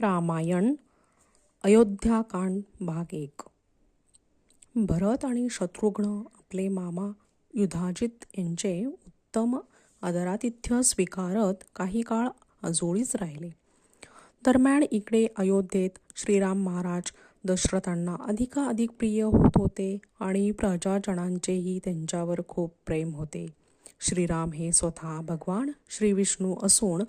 रामायण अयोध्याकांड भाग एक. भरत आणि शत्रुघ्न आपले मामा युधाजित यांचे उत्तम आदरातिथ्य स्वीकारत काही काळ अजोळीच राहिले. दरम्यान इकडे अयोध्येत श्रीराम महाराज दशरथांना अधिकाधिक प्रिय होत होते आणि प्रजाजनांचेही त्यांच्यावर खूप प्रेम होते. श्रीराम हे स्वतः भगवान श्रीविष्णू असून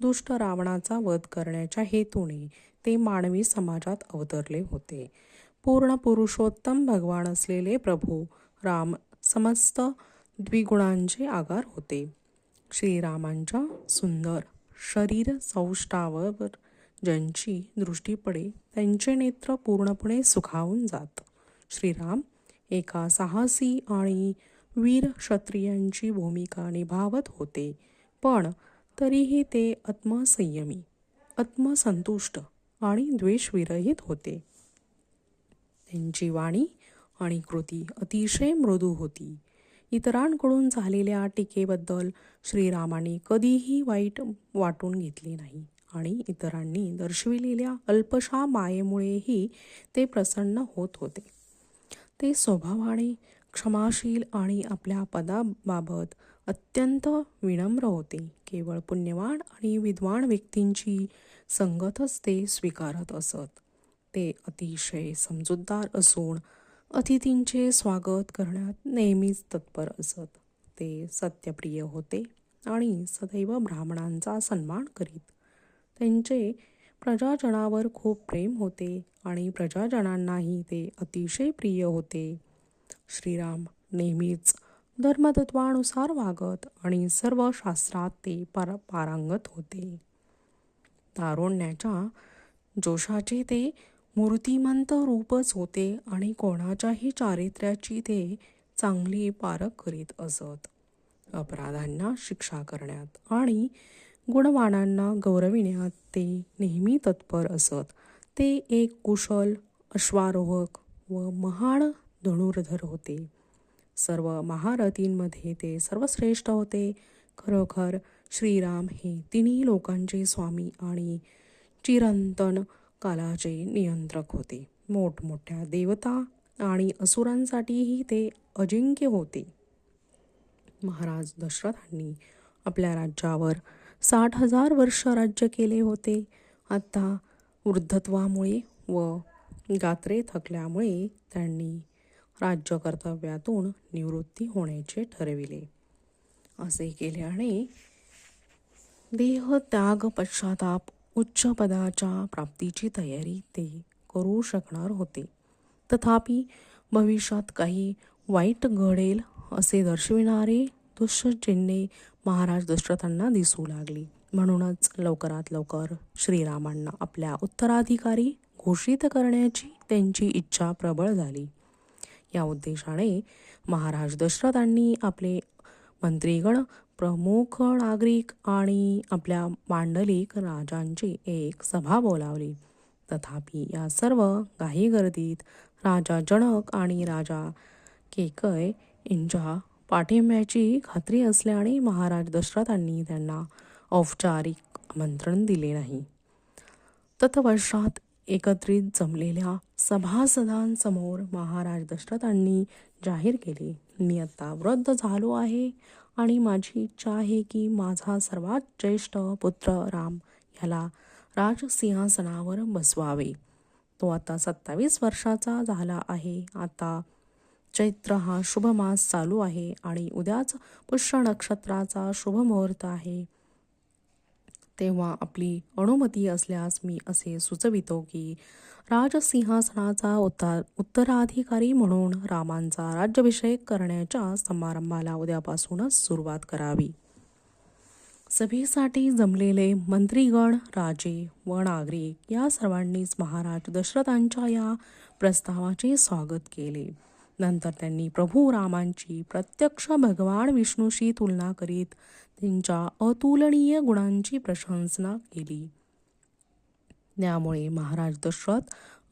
दुष्ट रावणाचा वध करण्याच्या हेतूने ते मानवी समाजात अवतरले होते. पूर्ण पुरुषोत्तम भगवान असलेले प्रभू राम समस्त द्विगुणांचे आगार होते. श्रीरामांच्या सुंदर शरीर सौष्ठावर ज्यांची दृष्टी पडे त्यांचे नेत्र पूर्णपणे सुखावून जात. श्रीराम एका साहसी आणि वीर क्षत्रियांची भूमिका निभावत होते. पण तरीही ते आत्मसंयमी आत्मसंतुष्ट आणि द्वेषविरहित होते. त्यांची वाणी आणि कृती अतिशय मृदू होती. इतरांकडून झालेल्या टीकेबद्दल श्रीरामाने कधीही वाईट वाटून घेतले नाही आणि इतरांनी दर्शविलेल्या अल्पशा मायेमुळेही ते प्रसन्न होत होते. ते स्वभावाने क्षमाशील आणि आपल्या पदाबाबत अत्यंत विनम्र होते. केवळ पुण्यवान आणि विद्वान व्यक्तींची संगतच ते स्वीकारत असत. ते अतिशय समजूतदार असून अतिथींचे स्वागत करण्यात नेहमीच तत्पर असत. ते सत्यप्रिय होते आणि सदैव ब्राह्मणांचा सन्मान करीत. त्यांचे प्रजाजनावर खूप प्रेम होते आणि प्रजाजनांनाही ते अतिशय प्रिय होते. श्रीराम नेहमीच धर्मतत्वानुसार वागत आणि सर्व शास्त्रात ते पार पारंगत होते. तारुण्याच्या जोशाचे ते मूर्तिमंत रूपच होते आणि कोणाच्याही चारित्र्याची ते चांगली पारख करीत असत. अपराधांना शिक्षा करण्यात आणि गुणवानांना गौरविण्यात ते नेहमी तत्पर असत. ते एक कुशल अश्वारोहक व महान धनुर्धर होते. सर्व महारथींमध्ये ते सर्वश्रेष्ठ होते. खरोखर श्रीराम हे तिन्ही लोकांचे स्वामी आणि चिरंतन कालाचे नियंत्रक होते. मोठमोठ्या देवता आणि असुरांसाठीही ते अजिंक्य होते. महाराज दशरथांनी आपल्या राज्यावर साठ हजार वर्ष राज्य केले होते. आता वृद्धत्वामुळे व गात्रे थकल्यामुळे त्यांनी राज्य कर्तव्यातून निवृत्ती होण्याचे ठरविले. असे केल्याने देहत्याग पश्चाताप उच्च पदाच्या प्राप्तीची तयारी ते करू शकणार होते. तथापि भविष्यात काही वाईट घडेल असे दर्शविणारे दुष्चिन्हे महाराज दशरथांना दिसू लागली. म्हणूनच लवकरात लवकर श्रीरामांना आपल्या उत्तराधिकारी घोषित करण्याची त्यांची इच्छा प्रबळ झाली. या उद्देशाने महाराज दशरथांनी आपले मंत्रीगण प्रमुख नागरिक आणि आपल्या मांडलिक राजांची एक सभा बोलावली. तथापि या सर्व घाईगर्दीत राजा जनक आणि राजा केकय यांच्या पाठिंब्याची खात्री असल्याने महाराज दशरथांनी त्यांना औपचारिक आमंत्रण दिले नाही. तत्पश्चात एकत्रित जमलेल्या सभासदांसमोर महाराज दशरथांनी जाहीर केले मी आता वृद्ध झालो आहे आणि माझी इच्छा आहे की माझा सर्वात ज्येष्ठ पुत्र राम ह्याला राजसिंहासनावर बसवावे. तो आता सत्तावीस वर्षाचा झाला आहे. आता चैत्र हा शुभ मास चालू आहे आणि उद्याच पुष्य नक्षत्राचा शुभ मुहूर्त आहे. तेव्हा आपली अनुमती असल्यास मी असे सुचवितो की राजसिंहासनाचा उत्तर उत्तराधिकारी म्हणून रामांचा राज्याभिषेक करण्याच्या समारंभाला उद्यापासूनच सुरुवात करावी. सभेसाठी जमलेले मंत्रीगण राजे व नागरिक या सर्वांनीच महाराज दशरथांच्या या प्रस्तावाचे स्वागत केले. नंतर त्यांनी प्रभू रामांची प्रत्यक्ष भगवान विष्णूशी तुलना करीत त्यांच्या अतुलनीय गुणांची प्रशंसना केली. त्यामुळे महाराज दशरथ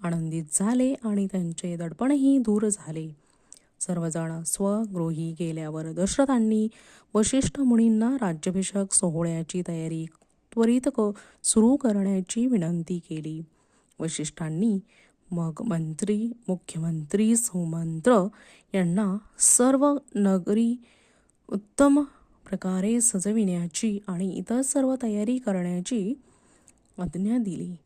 आनंदित झाले आणि त्यांचे दडपणही दूर झाले. सर्वजण स्वगृही गेल्यावर दशरथांनी वशिष्ठ मुनींना राज्याभिषेक सोहळ्याची तयारी त्वरित क सुरू करण्याची विनंती केली. वशिष्ठांनी मग मंत्री मुख्यमंत्री सुमंत्र यांना सर्व नगरी उत्तम प्रकारे सजविण्याची आणि इतर सर्व तयारी करण्याची आज्ञा दिली.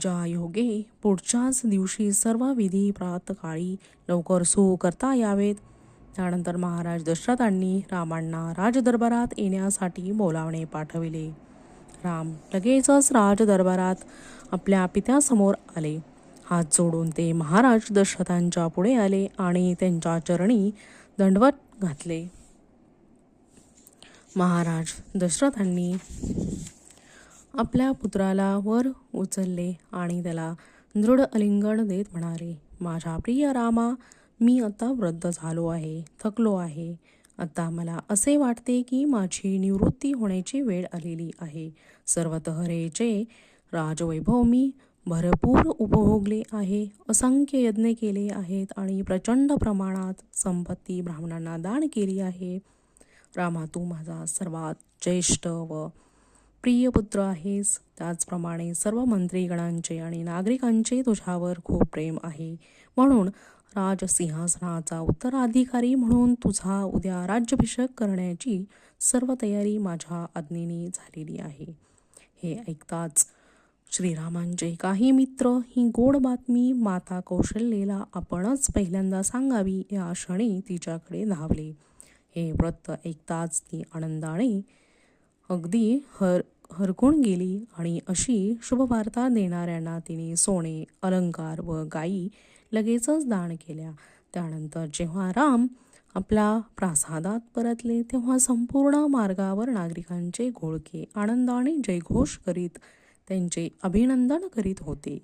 ज्या योगे पुढच्याच दिवशी सर्व विधी प्रातकाळी लवकर सुरू करता यावेत. त्यानंतर महाराज दशरथांनी रामांना राजदरबारात येण्यासाठी बोलावणे पाठविले. राम लगेचच राजदरबारात आपल्या पित्यासमोर आले. हात जोडून ते महाराज दशरथांच्या पुढे आले आणि त्यांच्या चरणी दंडवत घातले. महाराज दशरथांनी आपल्या पुत्राला वर उचलले आणि त्याला दृढ अलिंगण देत म्हणाले माझ्या प्रिय रामा मी आता वृद्ध झालो आहे थकलो आहे. आता मला असे वाटते की माझी निवृत्ती होण्याची वेळ आलेली आहे. सर्व तहरेचे राजवैभव मी भरपूर उपभोगले आहे असंख्य यज्ञ केले आहेत आणि प्रचंड प्रमाणात संपत्ती ब्राह्मणांना दान केली आहे. रामा तू माझा सर्वात ज्येष्ठ व प्रिय पुत्र आहेस. त्याचप्रमाणे सर्व मंत्रीगणांचे आणि नागरिकांचे तुझ्यावर खूप प्रेम आहे. म्हणून राजसिंहासनाचा उत्तराधिकारी म्हणून तुझा उद्या राज्याभिषेक करण्याची सर्व तयारी माझ्या आज्ञेने झालेली आहे. हे ऐकताच श्रीरामांचे काही मित्र ही गोड बातमी माता कौशल्येला आपणच पहिल्यांदा सांगावी या क्षणी तिच्याकडे धावले. हे व्रत ऐकताच ती आनंदाने अगदी हर हरकून गेली आणि अशी शुभवार्ता देणाऱ्यांना तिने सोने अलंकार व गायी लगेचच दान केल्या. त्यानंतर जेव्हा राम आपला प्रासादात परतले तेव्हा संपूर्ण मार्गावर नागरिकांचे घोळके आनंदाने जयघोष करीत त्यांचे अभिनंदन करीत होते.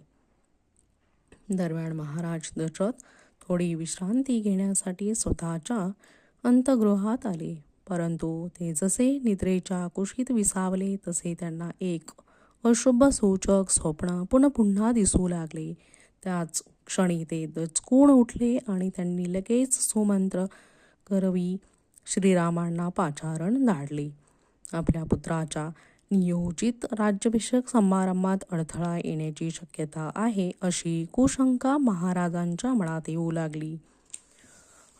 दरम्यान महाराज दशरथ थोडी विश्रांती घेण्यासाठी स्वतःच्या अंतगृहात आले. परंतु ते जसे निद्रेच्या कुशीत विसावले तसे त्यांना एक अशुभ सूचक स्वप्न पुन्हा पुन्हा दिसू लागले. त्याच क्षणी ते दचकून उठले आणि त्यांनी लगेच सुमंत्र करवी श्रीरामांना पाचारण धाडले आपल्या पुत्राच्या नियोजित राज्याभिषेक समारंभात अडथळा येण्याची शक्यता आहे अशी कुशंका महाराजांच्या मनात येऊ लागली.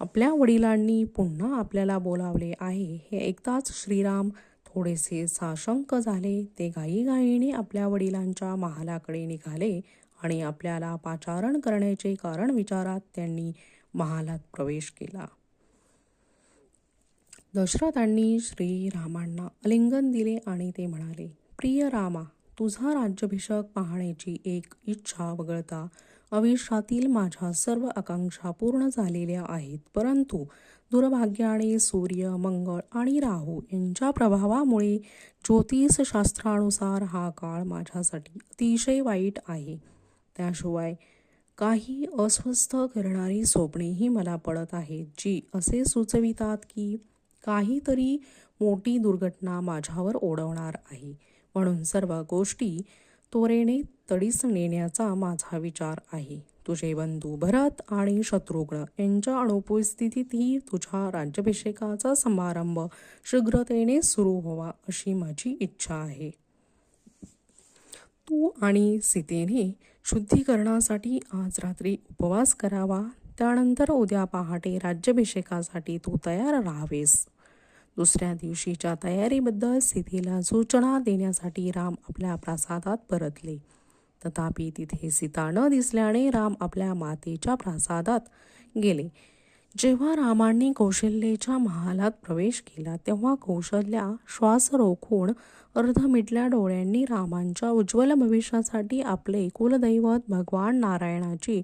आपल्या वडिलांनी पुन्हा आपल्याला बोलावले आहे. हे ऐकताच श्रीराम थोडेसे साशंक झाले. ते घाईघाईने आपल्या वडिलांच्या महालाकडे निघाले आणि आपल्याला पाचारण करण्याचे कारण विचारात त्यांनी महालात प्रवेश केला. दशरथांनी श्रीरामांना आलिंगन दिले आणि ते म्हणाले प्रिय रामा तुझा राज्याभिषेक पाहण्याची एक इच्छा वगळता आयुष्यातील माझ्या सर्व आकांक्षा पूर्ण झालेल्या आहेत. परंतु दुर्भाग्याने सूर्य मंगळ आणि राहू यांच्या प्रभावामुळे ज्योतिषशास्त्रानुसार हा काळ माझ्यासाठी अतिशय वाईट आहे. त्याशिवाय काही अस्वस्थ करणारी स्वप्नेही मला पडत आहेत जी असे सुचवितात की काहीतरी मोठी दुर्घटना माझ्यावर ओढवणार आहे. म्हणून सर्व गोष्टी त्वरेने तडीस नेण्याचा माझा विचार आहे. तुझे बंधू भरत आणि शत्रुघ्न यांच्या अनुपस्थितीतही तुझ्या राज्याभिषेकाचा समारंभ शीघ्रतेने सुरू व्हावा अशी माझी इच्छा आहे. तू आणि सीतेने शुद्धीकरणासाठी आज रात्री उपवास करावा. त्यानंतर उद्या पहाटे राज्याभिषेकासाठी तू तयार राहावेस. दुसऱ्या दिवशीच्या तयारीबद्दल सीतेला सूचना देण्यासाठी राम आपल्या प्रासादात परतले. तथापि तिथे सीता न दिसल्याने राम आपल्या मातेच्या प्रासादात गेले. जेव्हा रामांनी कौशल्येच्या महालात प्रवेश केला तेव्हा कौशल्या श्वास रोखून अर्ध मिटल्या डोळ्यांनी रामांच्या उज्ज्वल भविष्यासाठी आपले कुलदैवत भगवान नारायणाची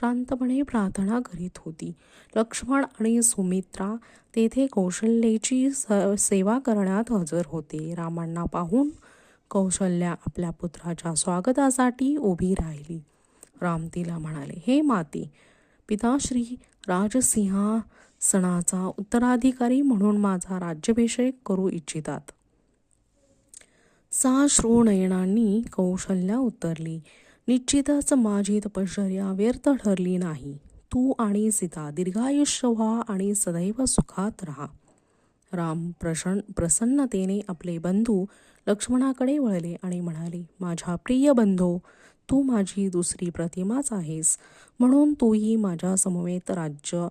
शांतपणे प्रार्थना करीत होती. लक्ष्मण आणि सुमित्रा तेथे कौशल्येची स सेवा करण्यात हजर होते. रामांना पाहून कौशल्या आपल्या पुत्राच्या स्वागतासाठी उभी राहिली. राम तिला म्हणाले हे माते पिताश्री राजसिंहासनाचा उत्तराधिकारी म्हणून माझा राज्याभिषेक करू इच्छितात. सा श्रोणयनांनी कौशल्या उत्तरली निश्चितच माझी तपश्चर्या व्यर्थ ठरली नाही. तू आणि सीता दीर्घायुष्य व्हा आणि सदैव सुखात राहा. राम प्रसन्न प्रसन्नतेने आपले बंधू लक्ष्मणाकडे वळले आणि म्हणाले माझ्या प्रिय बंधो तू माझी दुसरी प्रतिमाच आहेस म्हणून तूही माझ्या समवेत राज्य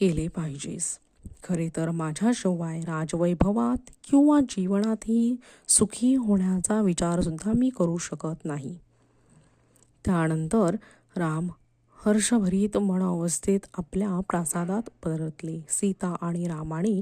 केले पाहिजेस. खरे तर माझ्याशिवाय राजवैभवात किंवा जीवनातही सुखी होण्याचा विचारसुद्धा मी करू शकत नाही. त्यानंतर राम हर्षभरीत मन अवस्थेत आपल्या प्रासादात परतले. सीता आणि रामाने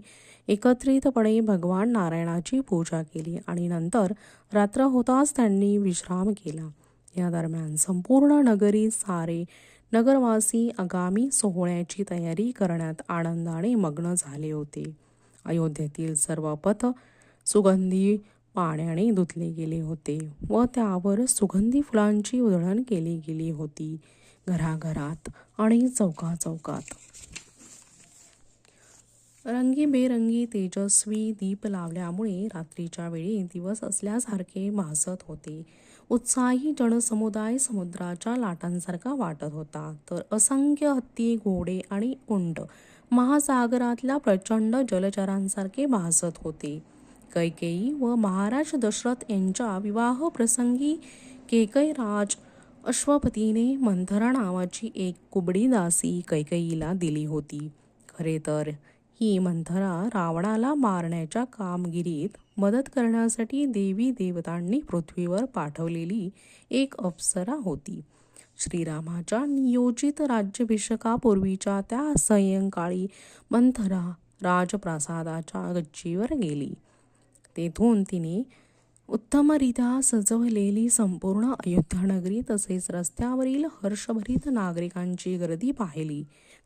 एकत्रितपणे भगवान नारायणाची पूजा केली आणि नंतर रात्र होताच त्यांनी विश्राम केला. या दरम्यान संपूर्ण नगरी सारे नगरवासी आगामी सोहळ्याची तयारी करण्यात आनंदाने मग्न झाले होते. अयोध्येतील सर्व पथ सुगंधी पाण्याने धुतले गेले होते व त्यावर सुगंधी फुलांची उधळण केली गेली होती. घराघरात आणि चौकाचौकात. रंगीबेरंगी तेजस्वी दीप लावल्यामुळे रात्रीच्या वेळी दिवस असल्यासारखे भासत होते. उत्साही जनसमुदाय समुद्राच्या लाटांसारखा वाटत होता. तर असंख्य हत्ती घोडे आणि उंड महासागरातल्या प्रचंड जलचरांसारखे भासत होते. कैकेयी व महाराज दशरथ यांच्या विवाह प्रसंगी केकैराज अश्वपतीने मंथरा नावाची एक कुबडी दासी कैकईला दिली होती. खरे तर ही मंथरा रावणाला मारण्याच्या कामगिरीत मदत करण्यासाठी देवी देवतांनी पृथ्वीवर पाठवलेली एक अप्सरा होती. श्रीरामाच्या नियोजित राज्याभिषेकापूर्वीच्या त्या सायंकाळी मंथरा राजप्रासादाच्या गच्चीवर गेली. तेथून तिने उत्तमरित्या सजवलेली संपूर्ण अयोध्यानगरी तसेच रस्त्यावरील हर्षभरीत नागरिकांची गर्दी पाहिली.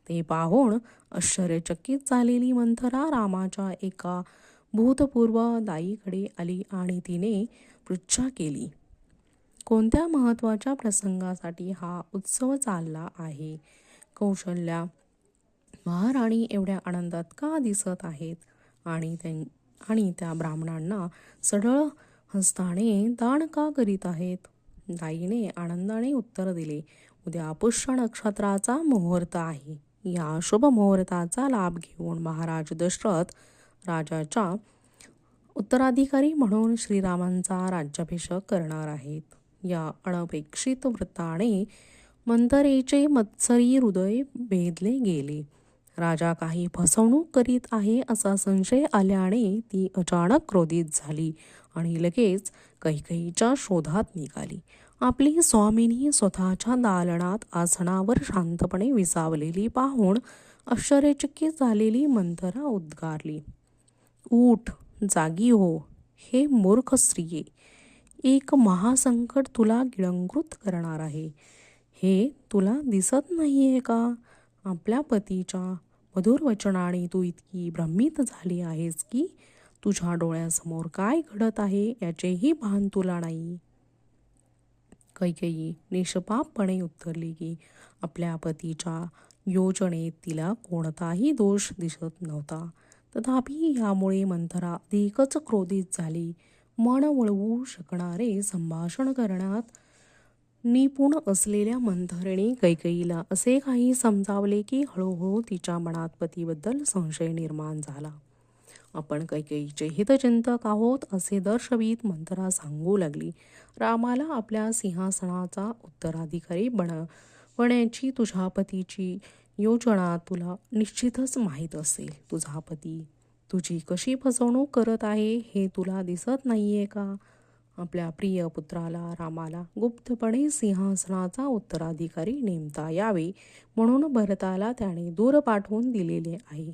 ते पाहून आश्चर्यचकित झालेली मंथरा रामाच्या एका भूतपूर्व दाईकडे आली आणि तिने पृच्छा केली कोणत्या महत्त्वाच्या प्रसंगासाठी हा उत्सव चालला आहे? कौशल्या महाराणी एवढ्या आनंदात का दिसत आहेत? आणि त्यां आणि त्या ब्राह्मणांना सढळ हस्ताने दान का करीत आहेत? दाईने आनंदाने उत्तर दिले उद्या पुष्य नक्षत्राचा मुहूर्त आहे. या शुभ मुहूर्ताचा लाभ घेऊन महाराज दशरथ राजाच्या उत्तराधिकारी म्हणून श्रीरामांचा राज्याभिषेक करणार आहेत. या अनपेक्षित वृत्ताने मंतरेचे मत्सरी हृदय भेदले गेले. राजा काही फसवणूक करीत आहे असा संशय आल्याने ती अचानक क्रोधित झाली आणि लगेच कैकईच्या शोधात निघाली. आपली स्वामिनी स्वतःच्या दालनात आसनावर शांतपणे विसावलेली पाहून आश्चर्यचकित झालेली मंथरा उद्गारली. ऊठ जागी हो हे मूर्ख स्त्रिये. एक महासंकट तुला गिळंकृत करणार आहे. हे तुला दिसत नाहीये का? आपल्या पतीच्या मधुर वचनाने तू इतकी भ्रमित झाली आहेस की तुझ्या डोळ्यासमोर काय घडत आहे याचेही भान तुला नाही. कैकेयी निष्पापपणे उत्तरली की आपल्या पतीच्या योजनेत तिला कोणताही दोष दिसत नव्हता. तथापि यामुळे मंथरा अधिकच क्रोधित झाली. मन वळवू शकणारे संभाषण करण्यात निपुण असलेल्या मंथरीने कैकईला असे काही समजावले की हळूहळू तिच्या मनात पतीबद्दल संशय निर्माण झाला. आपण कैकेयीचे हितचिंतक आहोत असे दर्शवीत मंथरा सांगू लागली. रामाला आपल्या सिंहासनाचा उत्तराधिकारी बनवण्याची तुझ्या पतीची योजना तुला निश्चितच माहीत असेल. तुझा पती तुझी कशी फसवणूक करत आहे हे तुला दिसत नाहीये का? आपल्या प्रिय पुत्राला रामाला गुप्तपणे सिंहासनाचा उत्तराधिकारी नेमता यावे म्हणून भरताला त्याने दूर पाठवून दिलेले आहे.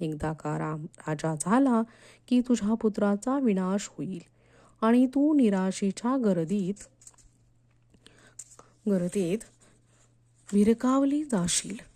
एकदा का राम राजा झाला की तुझ्या पुत्राचा विनाश होईल आणि तू निराशेच्या गर्दीत गर्दीत विरकावली जाशील.